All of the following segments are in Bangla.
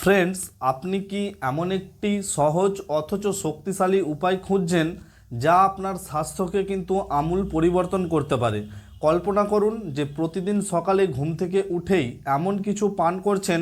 ফ্রেন্ডস আপনি কি এমন একটি সহজ অথচ শক্তিশালী উপায় খুঁজছেন যা আপনার স্বাস্থ্যকে কিন্তু আমূল পরিবর্তন করতে পারে? কল্পনা করুন যে প্রতিদিন সকালে ঘুম থেকে উঠেই এমন কিছু পান করছেন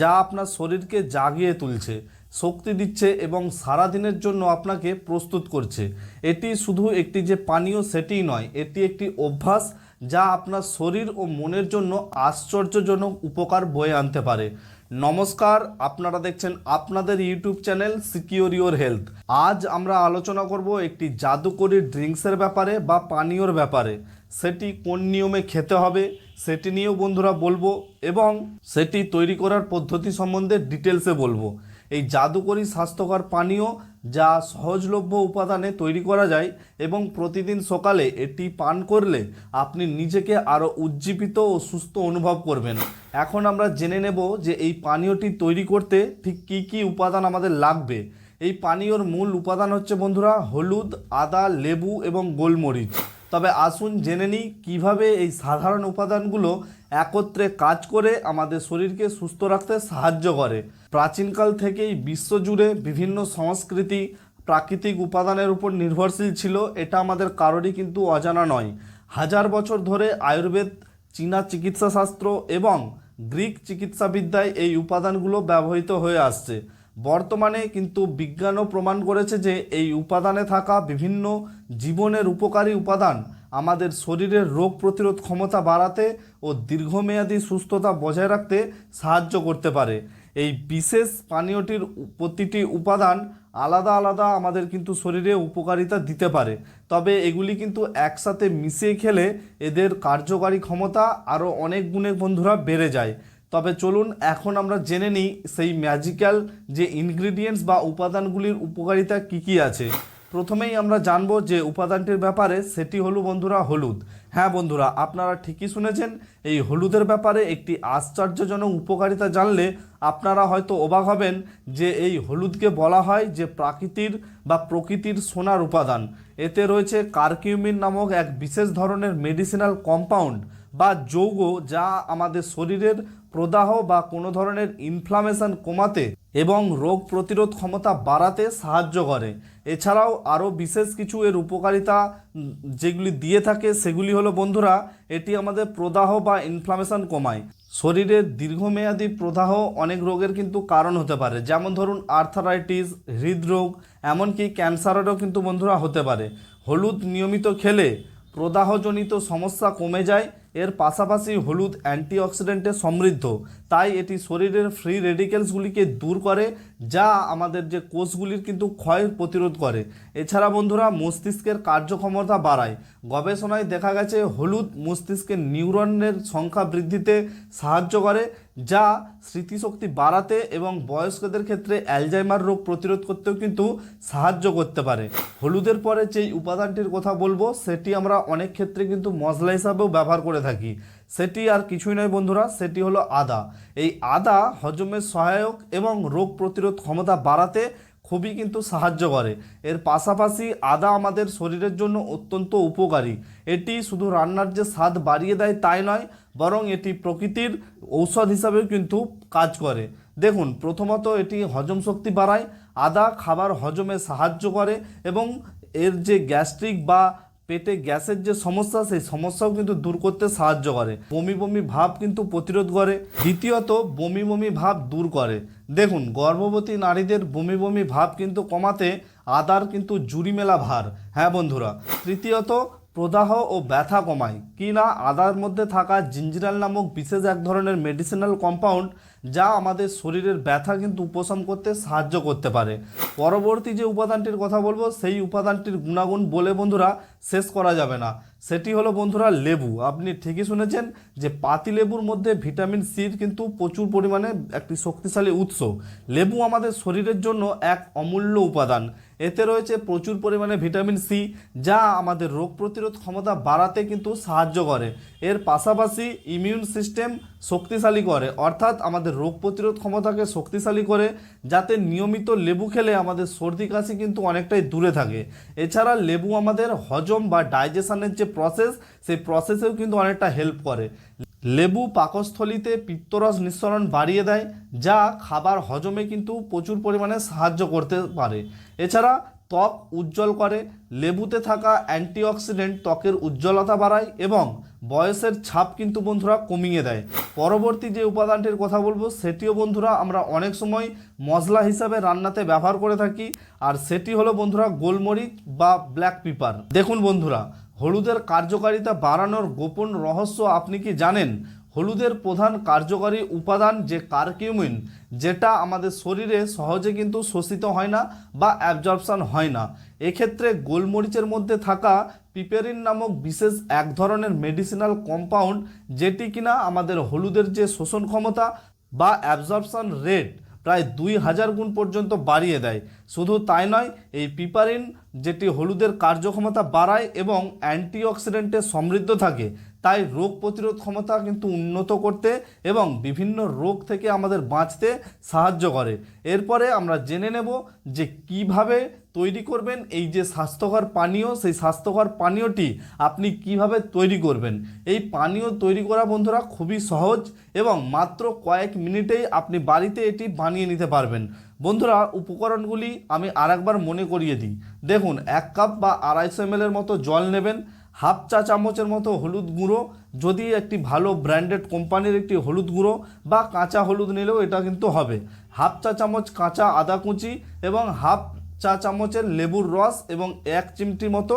যা আপনার শরীরকে জাগিয়ে তুলছে, শক্তি দিচ্ছে এবং সারা দিনের জন্য আপনাকে প্রস্তুত করছে। এটি শুধু একটি যে পানীয় সেটিই নয়, এটি একটি অভ্যাস যা আপনার শরীর ও মনের জন্য আশ্চর্যজনক উপকার বয়ে আনতে পারে। নমস্কার, আপনারা দেখছেন আপনাদের YouTube channel secure your health. আজ আমরা আলোচনা করব একটি জাদুকরি ড্রিঙ্কসের ব্যাপারে বা পানীয়র ব্যাপারে। সেটি কোন নিয়মে খেতে হবে, সেটি নিয়েও বন্ধুরা বলব এবং সেটি তৈরি করার পদ্ধতি সম্বন্ধে ডিটেলসে বলব। এই জাদুকরি স্বাস্থ্যকর পানীয় যা সহজলভ্য উপাদানে তৈরি করা যায় এবং প্রতিদিন সকালে এটি পান করলে আপনি নিজেকে আরও উজ্জীবিত ও সুস্থ অনুভব করবেন। এখন আমরা জেনে নেব যে এই পানীয়টি তৈরি করতে ঠিক কী কী উপাদান আমাদের লাগবে। এই পানীয়র মূল উপাদান হচ্ছে বন্ধুরা হলুদ, আদা, লেবু এবং গোলমরিচ। তবে আসুন জেনে নিই কীভাবে এই সাধারণ উপাদানগুলো একত্রে কাজ করে আমাদের শরীরকে সুস্থ রাখতে সাহায্য করে। প্রাচীনকাল থেকেই বিশ্বজুড়ে বিভিন্ন সংস্কৃতি প্রাকৃতিক উপাদানের উপর নির্ভরশীল ছিল, এটা আমাদের কারোরই কিন্তু অজানা নয়। হাজার বছর ধরে আয়ুর্বেদ, চীনা চিকিৎসাশাস্ত্র এবং গ্রিক চিকিৎসাবিদ্যায় এই উপাদানগুলো ব্যবহৃত হয়ে আসছে। বর্তমানে কিন্তু বিজ্ঞানও প্রমাণ করেছে যে এই উপাদানে থাকা বিভিন্ন জীবনের উপকারী উপাদান আমাদের শরীরের রোগ প্রতিরোধ ক্ষমতা বাড়াতে ও দীর্ঘমেয়াদী সুস্থতা বজায় রাখতে সাহায্য করতে পারে। এই বিশেষ পানীয়টির প্রতিটি উপাদান আলাদা আলাদা আমাদের কিন্তু শরীরে উপকারিতা দিতে পারে। তবে এগুলি কিন্তু একসাথে মিশিয়ে খেলে এদের কার্যকারী ক্ষমতা আরও অনেক গুণে বন্ধুরা বেড়ে যায়। তবে চলুন এখন আমরা জেনে নিই সেই ম্যাজিক্যাল যে ইনগ্রিডিয়েন্টস বা উপাদানগুলির উপকারিতা কী কী আছে। প্রথমেই আমরা জানব যে উপাদানটির ব্যাপারে, সেটি হলো বন্ধুরা হলুদ। হ্যাঁ বন্ধুরা, আপনারা ঠিকই শুনেছেন, এই হলুদের ব্যাপারে একটি আশ্চর্যজনক উপকারিতা জানলে আপনারা হয়তো অবাক হবেন যে এই হলুদকে বলা হয় যে প্রাকৃতির বা প্রকৃতির সোনার উপাদান। এতে রয়েছে কার্কিউমিন নামক এক বিশেষ ধরনের মেডিসিনাল কম্পাউন্ড বা যৌগ যা আমাদের শরীরের প্রদাহ বা কোনো ধরনের ইনফ্লামেশন কমাতে এবং রোগ প্রতিরোধ ক্ষমতা বাড়াতে সাহায্য করে। এছাড়াও আরও বিশেষ কিছু এর উপকারিতা যেগুলি দিয়ে থাকে সেগুলি হলো, বন্ধুরা, এটি আমাদের প্রদাহ বা ইনফ্লামেশন কমায়। শরীরের দীর্ঘমেয়াদী প্রদাহ অনেক রোগের কিন্তু কারণ হতে পারে, যেমন ধরুন আর্থারাইটিস হৃদরোগ, এমনকি ক্যান্সারেরও কিন্তু, বন্ধুরা, হতে পারে। হলুদ নিয়মিত খেলে প্রদাহজনিত সমস্যা কমে যায় এর পাশাপাশি হলুদ অ্যান্টিঅক্সিডেন্টে সমৃদ্ধ। তাই এটি শরীরের ফ্রি রেডিকেলসগুলিকে দূর করে, যা আমাদের যে কোষগুলির কিন্তু ক্ষয় প্রতিরোধ করে। এছাড়া বন্ধুরা, মস্তিষ্কের কার্যক্ষমতা বাড়ায়। গবেষণায় দেখা গেছে, হলুদ মস্তিষ্কের নিউরনের সংখ্যা বৃদ্ধিতে সাহায্য করে, যা স্মৃতিশক্তি বাড়াতে এবং বয়স্কদের ক্ষেত্রে অ্যালজাইমার রোগ প্রতিরোধ করতেও কিন্তু সাহায্য করতে পারে। হলুদের পরে যেই উপাদানটির কথা বলব, সেটি আমরা অনেক ক্ষেত্রে কিন্তু মশলা হিসাবেও ব্যবহার করে থাকি। সেটি আর কিছুই নয় বন্ধুরা, সেটি হলো আদা। এই আদা হজমের সহায়ক এবং রোগ প্রতিরোধ ক্ষমতা বাড়াতে খুবই কিন্তু সাহায্য করে। এর পাশাপাশি আদা আমাদের শরীরের জন্য অত্যন্ত উপকারী। এটি শুধু রান্নার যে স্বাদ বাড়িয়ে দেয় তাই নয়, বরং এটি প্রকৃতির ঔষধ হিসাবেও কিন্তু কাজ করে। দেখুন, প্রথমত এটি হজম শক্তি বাড়ায়, আদা খাবার হজমে সাহায্য করে এবং এর যে গ্যাস্ট্রিক বা পেটে গ্যাসের যে সমস্যা, সেই সমস্যাও কিন্তু দূর করতে সাহায্য করে। বমি বমি ভাব কিন্তু প্রতিরোধ করে। দ্বিতীয়ত, বমি বমি ভাব দূর করে। দেখুন, গর্ভবতী নারীদের বমি বমি ভাব কিন্তু কমাতে আদার কিন্তু জুড়ি মেলা ভার। হ্যাঁ বন্ধুরা। তৃতীয়ত প্রদাহ ও ব্যথা কমায়। কি না আদার মধ্যে থাকা জিঞ্জিরাল নামক বিশেষ এক ধরনের মেডিসিনাল কম্পাউন্ড যা আমাদের শরীরের ব্যথা কিন্তু উপশম করতে সাহায্য করতে পারে। পরবর্তী যে উপাদানটির কথা বলব, সেই উপাদানটির গুণাগুণ বলে বন্ধুরা শেষ করা যাবে না। সেটি হলো বন্ধুরা লেবু। আপনি ঠিকই শুনেছেন যে পাতি লেবুর মধ্যে ভিটামিন সির কিন্তু প্রচুর পরিমাণে একটি শক্তিশালী উৎস। লেবু আমাদের শরীরের জন্য এক অমূল্য উপাদান। এতে রয়েছে প্রচুর পরিমাণে ভিটামিন সি, যা আমাদের রোগ প্রতিরোধ ক্ষমতা বাড়াতে কিন্তু সাহায্য করে। এর পাশাপাশি ইমিউন সিস্টেম শক্তিশালী করে, অর্থাৎ আমাদের রোগ প্রতিরোধ ক্ষমতাকে শক্তিশালী করে, যাতে নিয়মিত লেবু খেলে আমাদের সর্দি কাশি কিন্তু অনেকটাই দূরে থাকে। এছাড়া লেবু আমাদের হজম বা ডাইজেশনের যে প্রসেস সেই প্রসেসেও কিন্তু অনেকটা হেল্প করে। লেবু পাকস্থলিতে পিত্তরস নিঃসরণ বাড়িয়ে দেয়, যা খাবার হজমে কিন্তু প্রচুর পরিমাণে সাহায্য করতে পারে। এছাড়া ত্বক উজ্জ্বল করে, লেবুতে থাকা অ্যান্টিঅক্সিডেন্ট ত্বকের উজ্জ্বলতা বাড়ায় এবং বয়সের ছাপ কিন্তু বন্ধুরা কমিয়ে দেয়। পরবর্তী যে উপাদানটির কথা বলব, সেটিও বন্ধুরা আমরা অনেক সময় মশলা হিসাবে রান্নাতে ব্যবহার করে থাকি। আর সেটি হলো বন্ধুরা গোলমরিচ বা ব্ল্যাক পিপার। দেখুন বন্ধুরা হলুদের কার্যকারিতা বাড়ানোর গোপন রহস্য আপনি কি জানেন? হলুদের প্রধান কার্যকারী উপাদান যে কার্কিউমিন, যেটা আমাদের শরীরে সহজে কিন্তু শোষিত হয় না বা অ্যাবজর্পশান হয় না। এক্ষেত্রে গোলমরিচের মধ্যে থাকা পিপেরিন নামক বিশেষ এক ধরনের মেডিসিনাল কম্পাউন্ড, যেটি কিনা আমাদের হলুদের যে শোষণ ক্ষমতা বা অ্যাবজর্পশান রেট প্রায় দুই হাজার গুণ পর্যন্ত বাড়িয়ে দেয়। শুধু তাই নয়, এই পিপারিন যেটি হলুদের কার্যক্ষমতা বাড়ায় এবং অ্যান্টিঅক্সিডেন্টে সমৃদ্ধ থাকে তাই রোগ প্রতিরোধ ক্ষমতা কিন্তু উন্নত করতে এবং বিভিন্ন রোগ থেকে আমাদের বাঁচতে সাহায্য করে। এরপরে আমরা জেনে নেব যে কীভাবে তৈরি করবেন এই যে স্বাস্থ্যকর পানীয়, সেই স্বাস্থ্যকর পানীয়টি আপনি কীভাবে তৈরি করবেন। এই পানীয় তৈরি করা বন্ধুরা খুবই সহজ এবং মাত্র কয়েক মিনিটেই আপনি বাড়িতে এটি বানিয়ে নিতে পারবেন। বন্ধুরা, উপকরণগুলি আমি আরেকবার মনে করিয়ে দিই। দেখুন, এক কাপ বা আড়াইশো এমএলের মতো জল নেবেন। হাফ চা চামচের মতো হলুদ গুঁড়ো, যদি একটি ভালো ব্র্যান্ডেড কোম্পানির একটি হলুদ গুঁড়ো বা কাঁচা হলুদ নিলেও এটা কিন্তু হবে। হাফ চা চামচ কাঁচা আদা কুচি এবং হাফ চা চামচের লেবুর রস এবং এক চিমটি মতো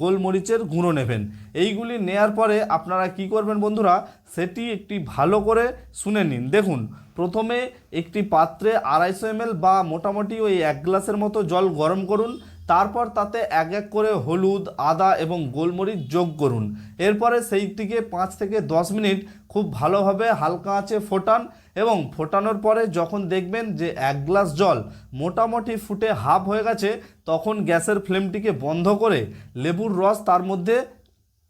গোলমরিচের গুঁড়ো নেবেন। এইগুলি নেয়ার পরে আপনারা কি করবেন বন্ধুরা, সেটি একটি ভালো করে শুনে নিন। দেখুন, প্রথমে একটি পাত্রে আড়াইশো এমএল বা মোটামুটি ওই এক গ্লাসের মতো জল গরম করুন। তারপর তাতে এক এক করে হলুদ, আদা এবং গোলমরিচ যোগ করুন। এরপরে সেইটিকে পাঁচ থেকে দশ মিনিট খুব ভালোভাবে হালকা আঁচে ফোটান এবং ফোটানোর পরে যখন দেখবেন যে এক গ্লাস জল মোটামুটি ফুটে হাফ হয়ে গেছে, তখন গ্যাসের ফ্লেমটিকে বন্ধ করে লেবুর রস তার মধ্যে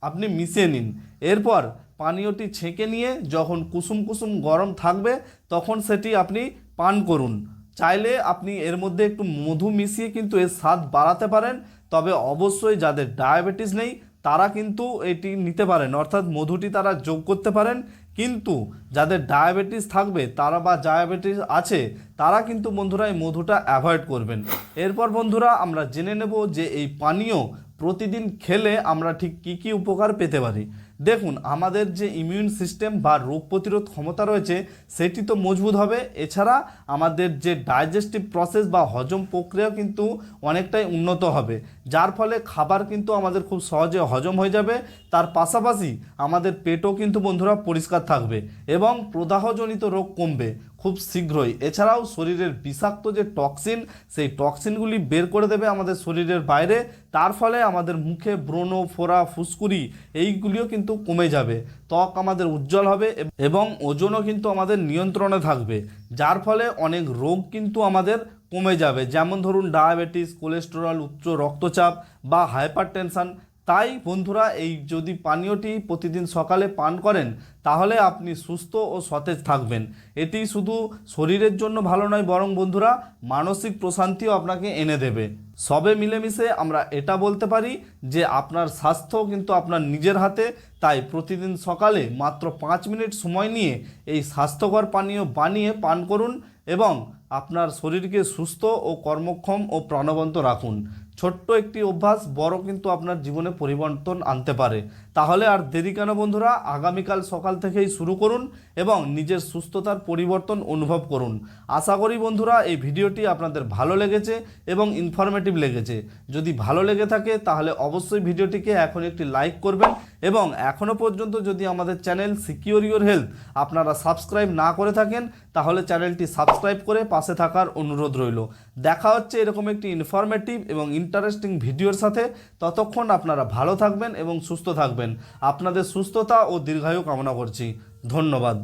আপনি মিশিয়ে নিন। এরপর পানীয়টি ছেঁকে নিয়ে যখন কুসুম কুসুম গরম থাকবে, তখন সেটি আপনি পান করুন। চাইলে আপনি এর মধ্যে একটু মধু মিশিয়ে কিন্তু এর স্বাদ বাড়াতে পারেন। তবে অবশ্যই যাদের ডায়াবেটিস নেই, তারা কিন্তু এটি নিতে পারেন। অর্থাৎ মধুটি তারা যোগ করতে পারেন। কিন্তু যাদের ডায়াবেটিস থাকবে, তারা বা ডায়াবেটিস আছে, তারা কিন্তু বন্ধুরা এই মধুটা অ্যাভয়েড করবেন। এরপর বন্ধুরা আমরা জেনে নেব যে এই পানীয় প্রতিদিন খেলে আমরা ঠিক কী কী উপকার পেতে পারি। দেখুন, আমাদের যে ইমিউন সিস্টেম বা রোগ প্রতিরোধ ক্ষমতা রয়েছে, সেটি তো মজবুত হবে। এছাড়া আমাদের যে ডাইজেস্টিভ প্রসেস বা হজম প্রক্রিয়া কিন্তু অনেকটাই উন্নত হবে। যার ফলে খাবার কিন্তু আমাদের খুব সহজে হজম হয়ে যাবে। তার পাশাপাশি আমাদের পেটও কিন্তু বন্ধুরা পরিষ্কার থাকবে এবং প্রদাহজনিত রোগ কমবে খুব শীঘ্রই। এছাড়াও শরীরের বিষাক্ত যে টক্সিন, সেই টক্সিনগুলি বের করে দেবে আমাদের শরীরের বাইরে। তার ফলে আমাদের মুখে ব্রণ, ফোড়া, ফুসকুড়ি এইগুলিও কিন্তু কমে যাবে। ত্বক আমাদের উজ্জ্বল হবে এবং ওজনও কিন্তু আমাদের নিয়ন্ত্রণে থাকবে। যার ফলে অনেক রোগ কিন্তু আমাদের কমে যাবে। যেমন ধরুন, ডায়াবেটিস, কোলেস্টেরল, উচ্চ রক্তচাপ বা হাইপার টেনশন তাই বন্ধুরা, এই যদি পানীয়টি প্রতিদিন সকালে পান করেন, তাহলে আপনি সুস্থ ও সতেজ থাকবেন। এটি শুধু শরীরের জন্য ভালো নয়, বরং বন্ধুরা, মানসিক প্রশান্তিও আপনাকে এনে দেবে। সবে মিলেমিশে আমরা এটা বলতে পারি যে, আপনার স্বাস্থ্য কিন্তু আপনার নিজের হাতে। তাই প্রতিদিন সকালে মাত্র পাঁচ মিনিট সময় নিয়ে এই স্বাস্থ্যকর পানীয় বানিয়ে পান করুন এবং আপনার শরীরকে সুস্থ ও কর্মক্ষম ও প্রাণবন্ত রাখুন। ছোট্ট একটি অভ্যাস, বড় কিন্তু আপনার জীবনে পরিবর্তন আনতে পারে। তাহলে আর দেরি কেন বন্ধুরা? আগামীকাল সকাল থেকেই শুরু করুন এবং নিজের সুস্থতার পরিবর্তন অনুভব করুন। আশা করি বন্ধুরা, এই ভিডিওটি আপনাদের ভালো লেগেছে এবং ইনফরমেটিভ লেগেছে। যদি ভালো লেগে থাকে, তাহলে অবশ্যই ভিডিওটিকে এখন একটি লাইক করবেন এবং এখনও পর্যন্ত যদি আমাদের চ্যানেল সিকিউর ইউর হেলথ আপনারা সাবস্ক্রাইব না করে থাকেন তাহলে চ্যানেলটি সাবস্ক্রাইব করে পাশে থাকার অনুরোধ রইল। দেখা হচ্ছে এরকম একটি ইনফরমেটিভ এবং ইন্টারেস্টিং ভিডিওর সাথে। ততক্ষণ আপনারা ভালো থাকবেন এবং সুস্থ থাকবেন। আপনাদের সুস্থতা ও দীর্ঘায়ু কামনা করছি। ধন্যবাদ।